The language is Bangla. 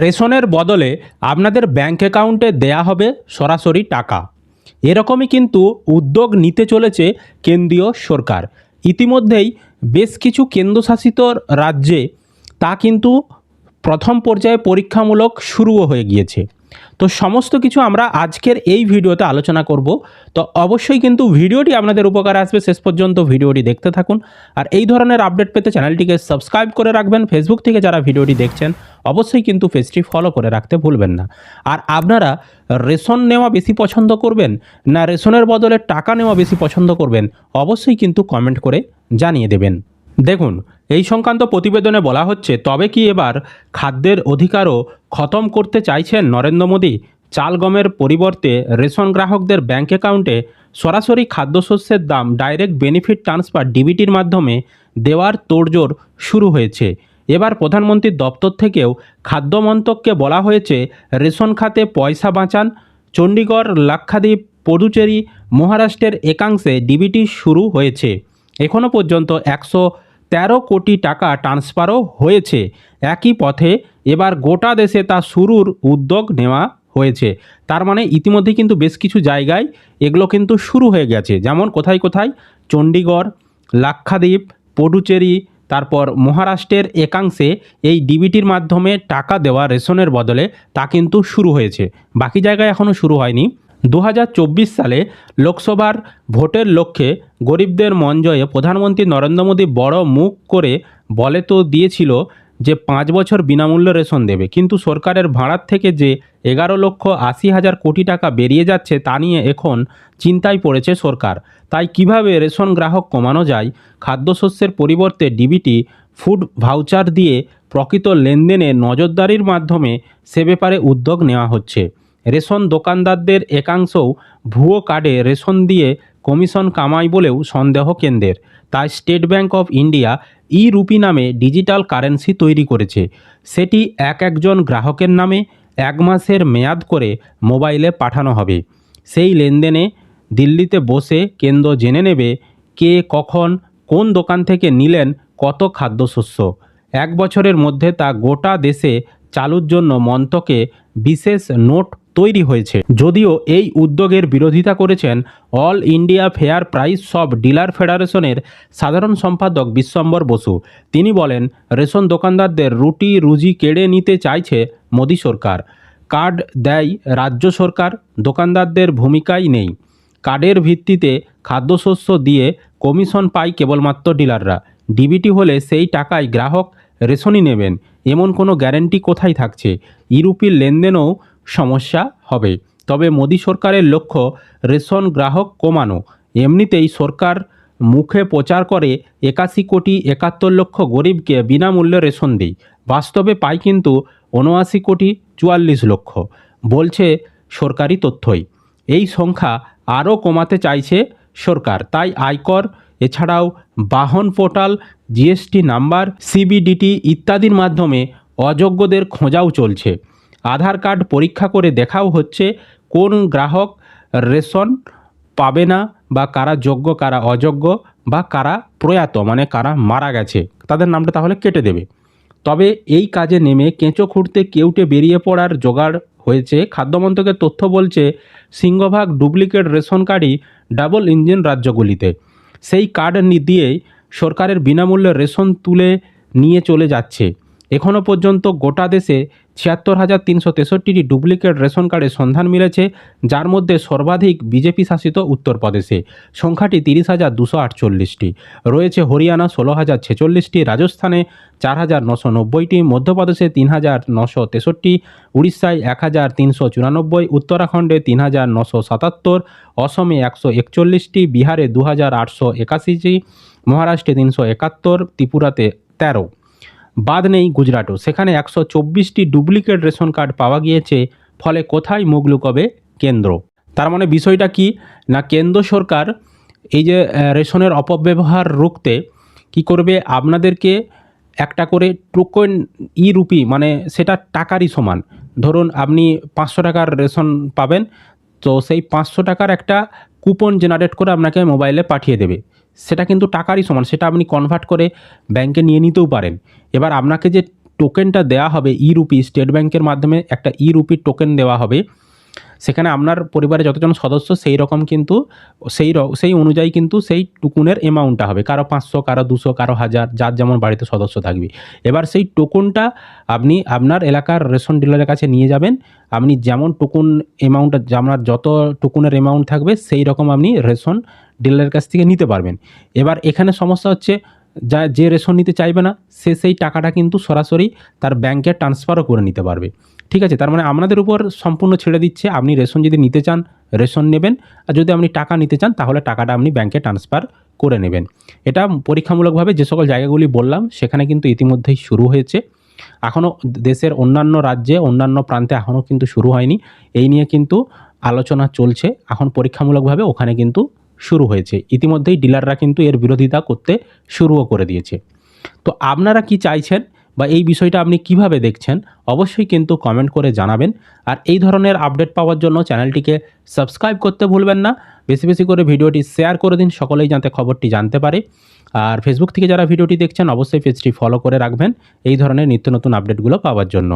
রেশনের বদলে আপনাদের ব্যাঙ্ক অ্যাকাউন্টে দেয়া হবে সরাসরি টাকা। এরকমই কিন্তু উদ্যোগ নিতে চলেছে কেন্দ্রীয় সরকার। ইতিমধ্যেই বেশ কিছু কেন্দ্রশাসিত রাজ্যে তা কিন্তু প্রথম পর্যায়ে পরীক্ষামূলক শুরুও হয়ে গিয়েছে। তো সমস্ত কিছু আমরা আজকের এই ভিডিওতে আলোচনা করব। তো অবশ্যই কিন্তু ভিডিওটি আপনাদের উপকারে আসবে। শেষ পর্যন্ত ভিডিওটি দেখতে থাকুন। আর এই ধরনের আপডেট পেতে চ্যানেলটিকে সাবস্ক্রাইব করে রাখবেন। ফেসবুক থেকে যারা ভিডিওটি দেখছেন, অবশ্যই কিন্তু পেজটি ফলো করে রাখতে ভুলবেন না। আর আপনারা রেশন নেওয়া বেশি পছন্দ করবেন না রেশনের বদলে টাকা নেওয়া বেশি পছন্দ করবেন, অবশ্যই কিন্তু কমেন্ট করে জানিয়ে দেবেন। দেখুন, এই সংক্রান্ত প্রতিবেদনে বলা হচ্ছে, তবে কি এবার খাদ্যের অধিকারও খতম করতে চাইছেন নরেন্দ্র মোদী? চাল গমের পরিবর্তে রেশন গ্রাহকদের ব্যাংক অ্যাকাউন্টে সরাসরি খাদ্যশস্যের দাম ডাইরেক্ট বেনিফিট ট্রান্সফার ডিবিটির মাধ্যমে দেওয়ার তোড়জোড় শুরু হয়েছে। এবার প্রধানমন্ত্রীর দপ্তর থেকেও খাদ্য মন্ত্রককে বলা হয়েছে, রেশন খাতে পয়সা বাঁচান। চণ্ডীগড়, লাক্ষাদ্বীপ, পদুচেরি, মহারাষ্ট্রের একাংশে ডিবিটি শুরু হয়েছে। এখনও পর্যন্ত একশো তেরো কোটি টাকা ট্রান্সফারও হয়েছে। একই পথে এবার গোটা দেশে তা শুরুর উদ্যোগ নেওয়া হয়েছে। তার মানে ইতিমধ্যে কিন্তু বেশ কিছু জায়গায় এগুলো কিন্তু শুরু হয়ে গেছে। যেমন কোথায় কোথায়? চণ্ডীগড় লাক্ষাদ্বীপ পডুচেরি তারপর মহারাষ্ট্রের একাংশে এই ডিবিটির মাধ্যমে টাকা দেওয়া রেশনের বদলে তা কিন্তু শুরু হয়েছে। বাকি জায়গায় এখনও শুরু হয়নি। দু হাজার চব্বিশ সালে লোকসভার ভোটের লক্ষ্যে গরিবদের মন জয়ে প্রধানমন্ত্রী নরেন্দ্র মোদী বড় মুখ করে বলে তো দিয়েছিল যে পাঁচ বছর বিনামূল্য রেশন দেবে। কিন্তু সরকারের ভাড়ার থেকে যে এগারো লক্ষ আশি হাজার কোটি টাকা বেরিয়ে যাচ্ছে তা নিয়ে এখন চিন্তায় পড়েছে সরকার। তাই কীভাবে রেশন গ্রাহক কমানো যায়, খাদ্যশস্যের পরিবর্তে ডিবিটি ফুড ভাউচার দিয়ে প্রকৃত লেনদেনে নজরদারির মাধ্যমে সে ব্যাপারে উদ্যোগ নেওয়া হচ্ছে। রেশন দোকানদারদের একাংশও ভুয়ো কার্ডে রেশন দিয়ে কমিশন কামায় বলেও সন্দেহ কেন্দ্রের। তাই State Bank of India e rupee নামে ডিজিটাল কারেন্সি তৈরি করেছে। সেটি এক একজন গ্রাহকের নামে এক মাসের মেয়াদ করে মোবাইলে পাঠানো হবে। সেই লেনদেনে দিল্লিতে বসে কেন্দ্র জেনে নেবে কে কখন কোন দোকান থেকে নিলেন কত খাদ্যশস্য। এক বছরের মধ্যে তা গোটা দেশে চালুর জন্য মন্ত্রকে বিশেষ নোট তৈরি হয়েছে। যদিও এই উদ্যোগের বিরোধিতা করেছেন All India Fair Price shop dealer ফেডারেশনের সাধারণ সম্পাদক বিশ্বম্বর বসু। তিনি বলেন, রেশন দোকানদারদের রুটি রুজি কেড়ে নিতে চাইছে মোদী সরকার। কার্ড দেয় রাজ্য সরকার, দোকানদারদের ভূমিকাই নেই। কার্ডের ভিত্তিতে খাদ্যশস্য দিয়ে কমিশন পায় কেবলমাত্র ডিলাররা। ডিবিটি হলে সেই টাকায় গ্রাহক রেশনই নেবেন। এমন কোনো গ্যারেন্টি কোথায় থাকছে? ইউরোপীয় লেনদেনও সমস্যা হবে। তবে মোদী সরকারের লক্ষ্য রেশন গ্রাহক কমানো। এমনিতেই সরকার মুখে প্রচার করে একাশি কোটি একাত্তর লক্ষ গরিবকে বিনামূল্যে রেশন দিই বাস্তবে পায় কিন্তু উনআশি কোটি চুয়াল্লিশ লক্ষ, বলছে সরকারি তথ্যই। এই সংখ্যা আরও কমাতে চাইছে সরকার। তাই আয়কর, এছাড়াও বাহন পোর্টাল, জিএসটি নাম্বার, সিবিডিটি ইত্যাদির মাধ্যমে অযোগ্যদের খোঁজাও চলছে। আধার কার্ড পরীক্ষা করে দেখাও হচ্ছে কোন গ্রাহক রেশন পাবে না বা কারা যোগ্য, কারা অযোগ্য বা কারা প্রয়াত মানে কারা মারা গেছে। তাদের নামটা তাহলে কেটে দেবে। তবে এই কাজে নেমে কেঁচো খুঁড়তে কেউটে বেরিয়ে পড়ার জোগাড় হয়েছে। খাদ্যমন্ত্রকের তথ্য বলছে, সিংহভাগ ডুপ্লিকেট রেশন কার্ডই ডাবল ইঞ্জিন রাজ্যগুলিতে। সেই কার্ড দিয়েই সরকারের বিনামূল্যে রেশন তুলে নিয়ে চলে যাচ্ছে। এখনও পর্যন্ত গোটা দেশে ছিয়াত্তর হাজার তিনশো তেষট্টিটি ডুপ্লিকেট রেশন কার্ডের সন্ধান মিলেছে, যার মধ্যে সর্বাধিক বিজেপি শাসিত উত্তরপ্রদেশে সংখ্যাটি তিরিশ হাজার দুশো আটচল্লিশটি। রয়েছে হরিয়ানা ষোলো হাজার ছেচল্লিশটি, রাজস্থানে চার হাজার নশো নব্বইটি, মধ্যপ্রদেশে তিন হাজার নশো তেষট্টি, উড়িষ্যায় এক হাজার তিনশো চুরানব্বই, উত্তরাখণ্ডে তিন হাজার নশো সাতাত্তর, অসমে একশো একচল্লিশটি, বিহারে দু হাজার আটশো একাশিটি, মহারাষ্ট্রে তিনশো একাত্তর, ত্রিপুরাতে তেরো। বাদ নেই গুজরাটও। সেখানে একশো চব্বিশটি ডুপ্লিকেট রেশন কার্ড পাওয়া গিয়েছে, ফলে কোথায় মুখ লুকোবে কেন্দ্র। তার মানে বিষয়টা কি? না, কেন্দ্র সরকার এই যে রেশনের অপব্যবহার রুখতে কি করবে? আপনাদেরকে একটা করে টোকন ই রুপি মানে সেটা টাকারই সমান। ধরুন, আপনি পাঁচশো টাকার রেশন পাবেন, তো সেই পাঁচশো টাকার একটা কুপন জেনারেট করে আপনাকে মোবাইলে পাঠিয়ে দেবে। সেটা কিন্তু টাকারই সমান, সেটা আপনি কনভার্ট করে ব্যাংকে নিয়ে নিতেও পারেন। এবার আপনাকে যে টোকেনটা দেওয়া হবে ই রুপি স্টেট ব্যাংকের মাধ্যমে একটা ই রুপির টোকেন দেওয়া হবে সেখানে আপনার পরিবারে যতজন সদস্য সেই রকম কিন্তু, সেই সেই অনুযায়ী কিন্তু সেই টুকুনের অ্যামাউন্টটা হবে। কারও পাঁচশো, কারও দুশো, কারও হাজার, যার যেমন বাড়িতে সদস্য থাকবে। এবার সেই টোকনটা আপনি আপনার এলাকার রেশন ডিলারের কাছে নিয়ে যাবেন। আপনি যেমন টুকুন অ্যামাউন্টটা আপনার যত টুকুনের অ্যামাউন্ট থাকবে, সেই রকম আপনি রেশন ডিলারের কাছ থেকে নিতে পারবেন। এবার এখানে সমস্যা হচ্ছে যা, যে রেশন নিতে চাইবে না, সে সেই টাকাটা কিন্তু সরাসরি তার ব্যাংকে ট্রান্সফারও করে নিতে পারবে। ঠিক আছে? তার মানে আপনাদের উপর সম্পূর্ণ ছেড়ে দিচ্ছে। আপনি রেশন যদি নিতে চান, রেশন নেবেন। আর যদি আপনি টাকা নিতে চান, তাহলে টাকাটা আপনি ব্যাংকে ট্রান্সফার করে নেবেন। এটা পরীক্ষামূলকভাবে যে সকল জায়গাগুলি বললাম, সেখানে কিন্তু ইতিমধ্যেই শুরু হয়েছে। এখনও দেশের অন্যান্য রাজ্যে, অন্যান্য প্রান্তে এখনও কিন্তু শুরু হয়নি। এই নিয়ে কিন্তু আলোচনা চলছে। এখন পরীক্ষামূলকভাবে ওখানে কিন্তু শুরু হয়েছে। ইতিমধ্যেই ডিলাররা কিন্তু এর বিরোধিতা করতে শুরুও করে দিয়েছে। তো আপনারা কি চাইছেন বা এই বিষয়টা আপনি কীভাবে দেখছেন? অবশ্যই কিন্তু কমেন্ট করে জানাবেন। আর এই ধরনের আপডেট পাওয়ার জন্য চ্যানেলটিকে সাবস্ক্রাইব করতে ভুলবেন না। বেশি বেশি করে ভিডিওটি শেয়ার করে দিন, সকলেই যাতে খবরটি জানতে পারে। আর ফেসবুক থেকে যারা ভিডিওটি দেখছেন, অবশ্যই পেজটি ফলো করে রাখবেন। এই ধরনের নিত্য নতুন আপডেটগুলো পাওয়ার জন্য।